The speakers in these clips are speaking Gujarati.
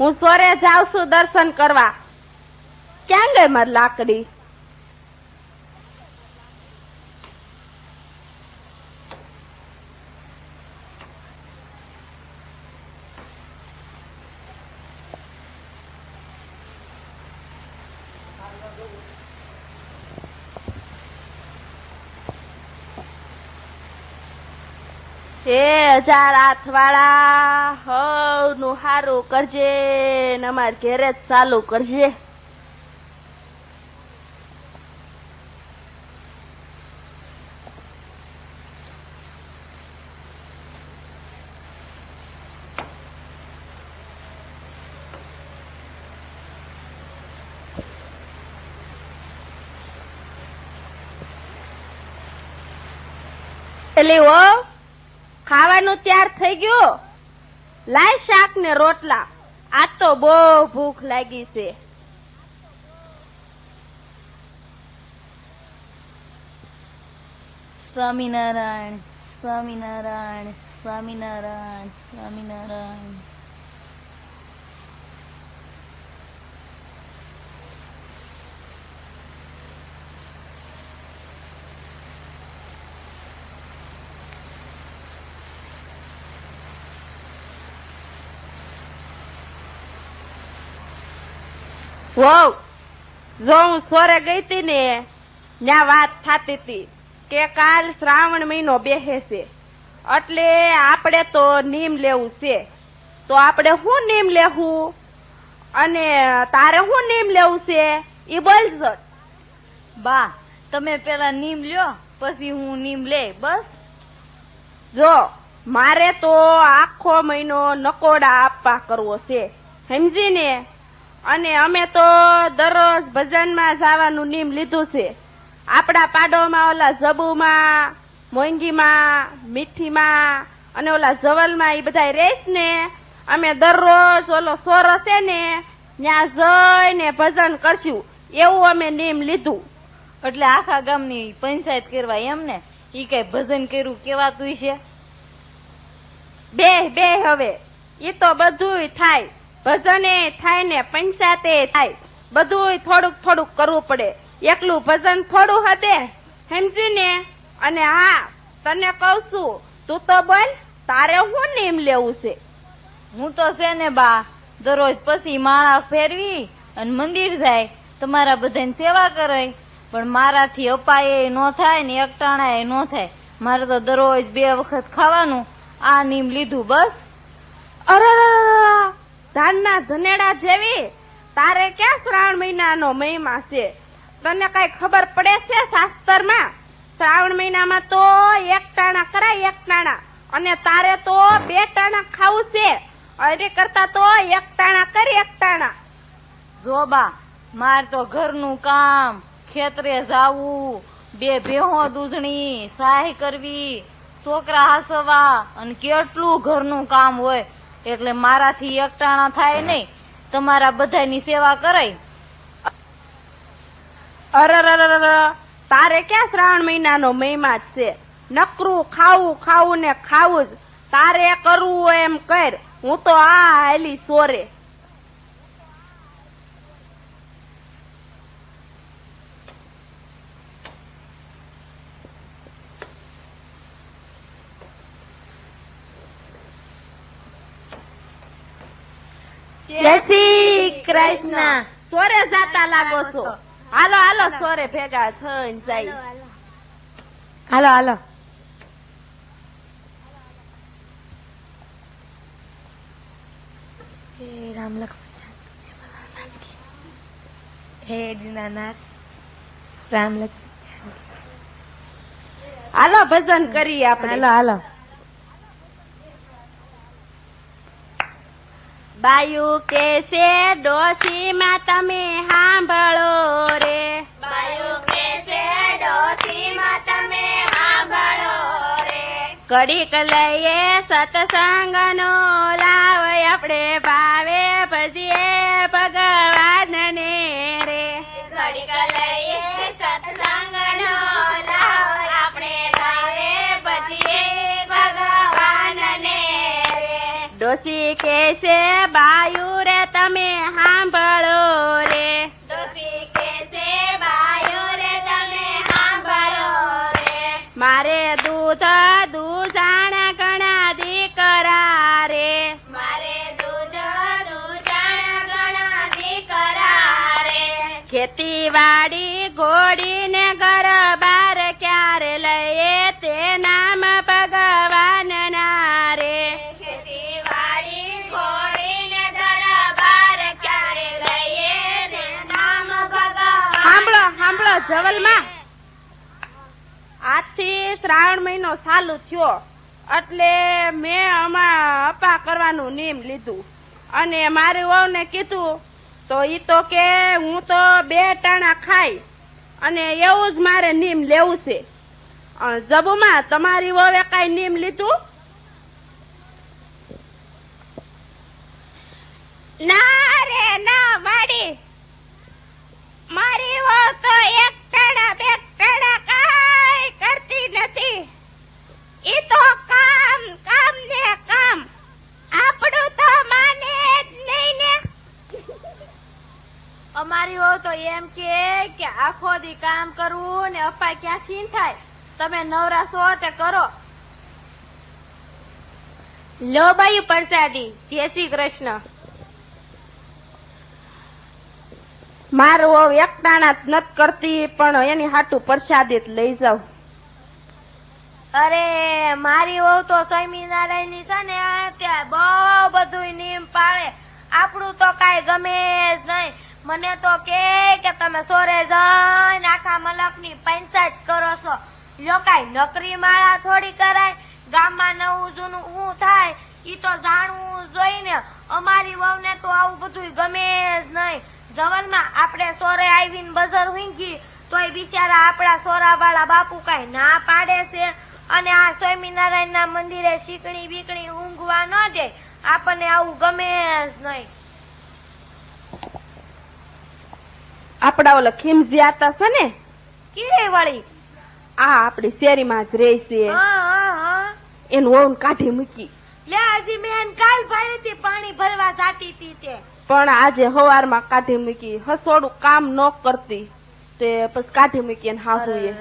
હું સોરે જાઉં છું દર્શન કરવા. ક્યાં ગઈ મારી લાકડી? હે હજાર હાથ વાળા હવનું હારું કરજે ને અમાર ઘેરે જ ચાલુ કરજે. એલી હો ખાવાનું તૈયાર થઈ ગયું? લાય શાક ને રોટલા. આ તો બહુ ભૂખ લાગી છે. સ્વામિનારાયણ સ્વામિનારાયણ સ્વામિનારાયણ સ્વામિનારાયણ. વહુ જો હું સોરે ગઈ હતી ને ત્યાં વાત થતી તી કે કાલ શ્રાવણ મહિનો બેસે છે એટલે આપણે તો નીમ લેવું છે. તો આપણે શું નીમ લેવું અને તારે શું નીમ લેવું છે? એ બોલજો બા તમે પેલા નીમ લ્યો પછી હું નીમ લે બસ. જો મારે તો આખો મહિનો નકોડા આપવા કરવો છે. સમજી ને અને અમે તો દરરોજ ભજનમાં જવાનું નીમ લીધું છે. આપણા પાડોમાં ઓલા જબુમાં મોંગીમાં મીઠીમાં અને ઓલા જવલમાં એ બધા રેસ ને. અમે દરરોજ ઓલો સોર છે ને ત્યાં જઈને ભજન કરશું. એવું અમે નીમ લીધું. એટલે આખા ગામની પંચાયત કરવા એમ ને? ઈ કઈ ભજન કર્યું કેવાતું છે બે બે હવે. એ તો બધુંય થાય. ભજને થાય ને પંચાતે થાય. બધુંય થોડુંક થોડુંક કરવું પડે. એકલું ભજન થોડું હદે સમજી ને અને હા તને કઉ છું તું તો બોલ તારે હું નીમ લેવું છે? હું તો છે ને બા દરરોજ પછી માળા ફેરવી અને મંદિર જાય. તમારા બધાની સેવા કરે પણ મારાથી અપાય ન થાય ને એકટાણા ન થાય. મારે તો દરરોજ બે વખત ખાવાનું. આ નીમ લીધું બસ. અરે ધાનના ધનેડા જેવી તારે ક્યાં શ્રાવણ મહિનાનો મહિમા છે? તને કઈ ખબર પડે છે શાસ્ત્રમાં? શ્રાવણ મહિનામાં તો એક ટાણા કરાય, એક ટાણા. અને તારે તો બે ટાણા ખાવું છે. અરે કરતા તો એક ટાણા કરી, એક ટાણા. જો બા માર તો ઘરનું કામ, ખેતરે જાવું, બે ભેહો દૂધણી સહાય કરવી, છોકરા હાસવા, અને કેટલું ઘરનું કામ હોય. એટલે મારાથી એકટાણા થાય નહીં. તમારા બધાની સેવા કરાય. અરર તારે ક્યાં શ્રાવણ મહિનાનો મહિમા જ છે? નકરું ખાવું ખાવું ને ખાવું જ. તારે કરવું એમ કર. હું તો આ હાલી સોરે. જય શ્રી કૃષ્ણ સોરે જાતા લાગો છો હાલો હાલો સોરે ભેગા થઈને જાય હાલો હાલો હે રામ લક્ષ્મણ હે દીનાનાથ રામ લક્ષ્મણ હાલો ભજન કરીએ આપણે હાલો હાલો બાયુ કે છે ડોસી માં તમે સાંભળો રે. બાયુ કે છે ડોસી માં તમે સાંભળો રે. કડીક લઈએ સત્સંગ નો લાવ આપણે ભાવે ભગવાન ને રે ડોસી કે છે બાયુ રે તમે સાંભળો રે. ડોસી કે છે બાયો રે તમે સાંભળો રે મારે દૂધ દૂધાણ સાંભળો જવલમાં? આજથી શ્રાવણ મહિનો ચાલુ થયો. એટલે મેં આમાં અપા કરવાનું નિયમ લીધું. અને મારી વહુને કીધું, તો ઈ તો કે હું તો બે ટાણા ખાઈ અને એવું જ મારે નિયમ લેવું છે. જબુમાં તમારી વહુએ કાંઈ નિયમ લીધું? ના રે, ના માડી મારી વહુ તો એક ટાણા બે ટાણા કાંઈ કરતી નથી. ઈ તો કામ કામ ને કામ. આપણું તો માને જ નહીં ને. અમારી તો એમ કે કે આખો દી કામ કરવું ને અપાય ક્યાંથી થાય? તમે નવરા છો તે કરો. લો બાયું પ્રસાદી. જય શ્રી કૃષ્ણ. મારું વહુ એક ટાણા નત કરતી, પણ એની હાટું પ્રસાદી લઈ જાઉં. અરે, મારી વહુ તો સ્વામિનારાયણની છે ને, ત્યાં બહુ બધું નિયમ પાળે આપણું તો કઈ ગમે જ નહીં. મને તો કે કે તમે સોરે જઈને આખા મલકની પંચાયત કરો છો. જો કઈ નકરી માળા થોડી કરાય, ગામમાં નવું જૂનું શું થાય, ઈ તો જાણવું જોઈને અમારી વહુને તો આવું બધું જવલમાં આપણે સોરે આવીને બજાર ઊંઘી તોય બિચારા આપણા સોરા વાળા બાપુ કાંઈ ના પાડે છે. અને આ સ્વામિનારાયણ ના મંદિરે શીકણી બીકણી ઊંઘવા ન દે. આપણને આવું ગમે જ નહીં. આપડા ઓલા ખીમજી આતા છે ને? કીરે વળી? આ આપડી શેરીમાં જ રહે છે. એનું ઓન કાઢી મૂકી. લે હજી મેં કાલ ભાઈ પાણી ભરવા જાતી હતી તે. પણ આજે હવારમાં કાઢી મૂકી હસોડું કામ ન કરતી તે પછી કાઢી મૂકી ને હાહુએ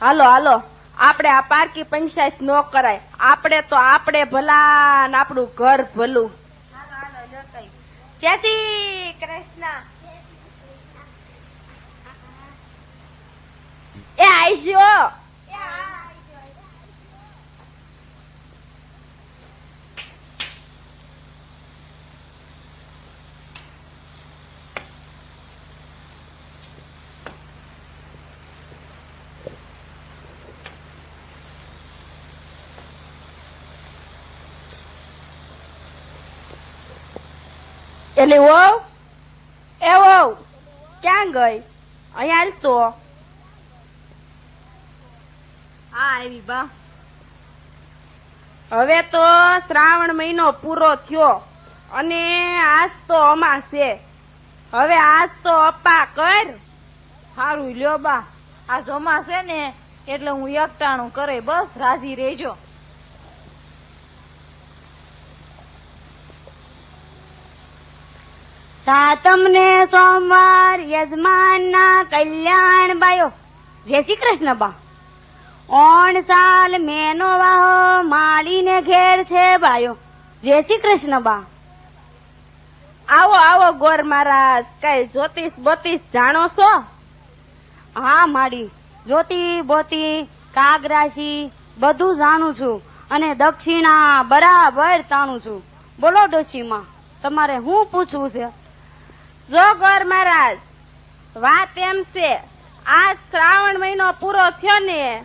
હાલો હાલો આપણે આ પારકી પંચાયત ન કરાય. આપણે તો આપણે ભલા ને આપણું ઘર ભલું. જય શ્રી કૃષ્ણ. એ આઈજો એટલે વહુ એ વહુ ક્યાં ગઈ? અહીંયા હાલ તો. આ આવી બા. હવે તો શ્રાવણ મહિનો પૂરો થયો અને આજ તો અમાસ છે. હવે આજ તો અપ્પા કર. સારું લ્યો બા. આજ છે ને એટલે હું એકટાણું કરે બસ રાજી રહેજો. સાતમને સોમવાર યજમાનના કલ્યાણ બાયો. જય શ્રી કૃષ્ણ બા. ઓણ સાલ મેનો વાહો માળીને ઘેર છે બાયો. જય શ્રી કૃષ્ણ બા. આવો આવો ગોર મહારાજ કઈ જ્યોતિષ બોતિષ જાણો છો? હા માડી. જ્યોતિ બોતી કાગ રાશિ બધું જાણું છું અને દક્ષિણા બરાબર તાણું છું. બોલો ડોશીમાં તમારે શું પૂછવું છે? જો ગોર મહારાજ, વાત એમ છે, આ શ્રાવણ મહિનો પૂરો થયો ને,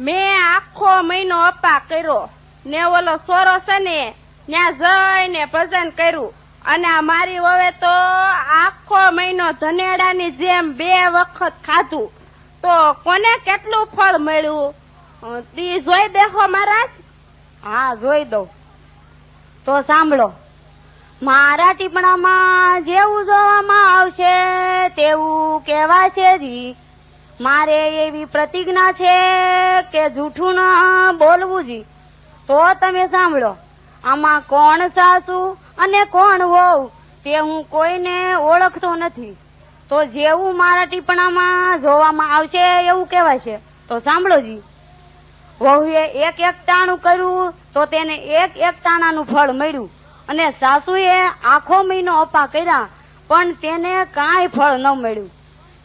મેં આખો મહિનો અપ્પા કર્યો. ને ઓલો સોરો છે ને, ત્યાં જઈને ભજન કર્યું. અને મારી વવે તો આખો મહિનો ધનેડાની જેમ બે વખત ખાધું. તો કોને કેટલું ફળ મળ્યું? તી જોઈ દેખો મહારાજ. હા, જોઈ દઉં. તો સાંભળો. મારા ટીપણામાં જેવું જોવામાં આવશે, તેવું કહેવાશે જી. મારે એવી પ્રતિજ્ઞા છે કે જૂઠું ન બોલવું જી. તો તમે સાંભળો, આમાં કોણ સાસુ અને કોણ વહુ, તે હું કોઈને ઓળખતો નથી. તો જેવું મારા ટીપણામાં જોવામાં આવશે, એવું કહેવાશે. તો સાંભળો જી. વહુએ એક એક ટાણું કર્યું, તો તેને એક એક ટાણાનું ફળ મળ્યું. અને સાસુએ આખો મહિનો અપા કર્યા, પણ તેને કાંઈ ફળ ન મળ્યું.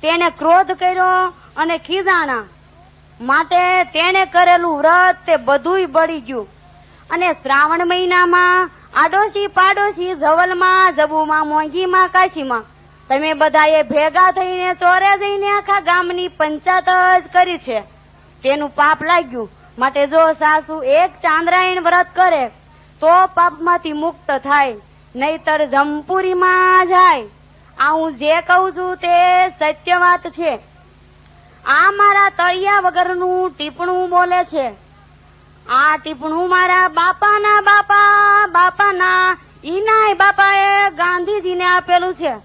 તેને ક્રોધ કર્યો અને ખીજાણા. માટે તેણે કરેલું વ્રત તે બધુંય બળી ગયું. અને શ્રાવણ મહિનામાં આડોશી પાડોશી જવલમાં જબુમાં મોંઘીમાં, કાશીમાં. તમે બધાએ ભેગા થઈને ચોરે જઈને આખા ગામની પંચાયત જ કરી છે. તેનું પાપ લાગ્યું. માટે જો સાસુ એક ચાંદ્રાયણ વ્રત કરે તો પાપમાંથી મુક્ત થાય, નહીતર જમપુરીમાં જાય. આ હું જે કહું છું તે સત્ય વાત છે. આ મારા તળિયા વગરનું ટીપણું બોલે છે. આ ટીપણું મારા બાપાના બાપા, બાપાના ઈનાય બાપાએ ગાંધીજીને આપેલું છે.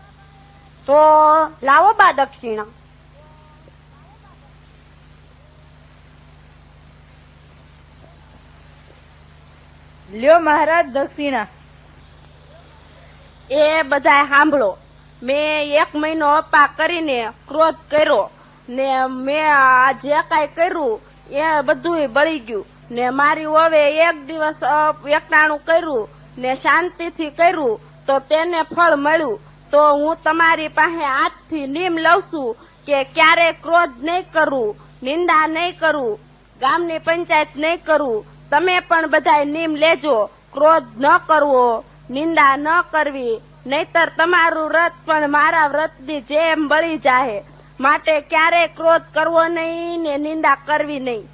તો લાવો બા દક્ષિણા. લ્યો મહારાજ દક્ષિણા. એ બધાય સાંભળો. મેં એક મહિનો અપા કરીને ક્રોધ કર્યો ને મેં આ જે કાંઈ કર્યું એ બધુંય બળી ગયું. ને મારી હવે એક દિવસ એકટાણું કર્યું ને શાંતિથી કર્યું તો તેને ફળ મળ્યું. તો હું તમારી પાસે આજથી નીમ લઉં છું કે ક્યારે ક્રોધ નહીં કરવું નિંદા નહીં કરવું ગામની પંચાયત નહીં કરવું તમે પણ બધાય નિમ લેજો. ક્રોધ ન કરવો, નિંદા ન કરવી. નહીતર તમારું વ્રત પણ મારા વ્રતની જેમ બળી જાહે. માટે ક્યારે ક્રોધ કરવો નહીં ને નિંદા કરવી નહીં.